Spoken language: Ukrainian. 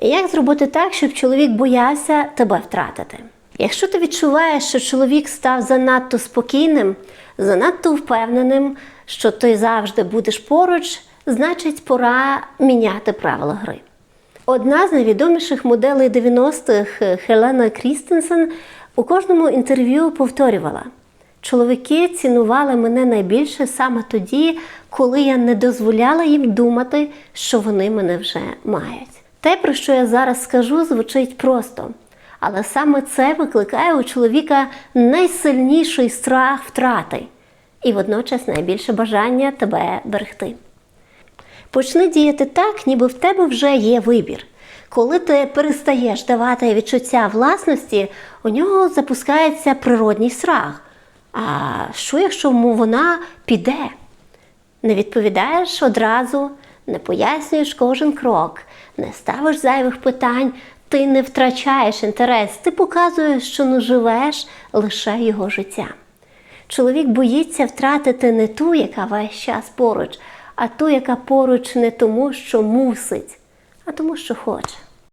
Як зробити так, щоб чоловік боявся тебе втратити? Якщо ти відчуваєш, що чоловік став занадто спокійним, занадто впевненим, що ти завжди будеш поруч, значить пора міняти правила гри. Одна з найвідоміших моделей 90-х Хелена Крістенсен у кожному інтерв'ю повторювала: чоловіки цінували мене найбільше саме тоді, коли я не дозволяла їм думати, що вони мене вже мають. Те, про що я зараз скажу, звучить просто, але саме це викликає у чоловіка найсильніший страх втрати і водночас найбільше бажання тебе берегти. Почни діяти так, ніби в тебе вже є вибір. Коли ти перестаєш давати відчуття власності, у нього запускається природній страх. А що, якщо йому вона піде? Не відповідаєш одразу, не пояснюєш кожен крок, не ставиш зайвих питань, ти не втрачаєш інтерес, ти показуєш, що не живеш лише його життя. Чоловік боїться втратити не ту, яка весь час поруч, а ту, яка поруч не тому, що мусить, а тому, що хоче.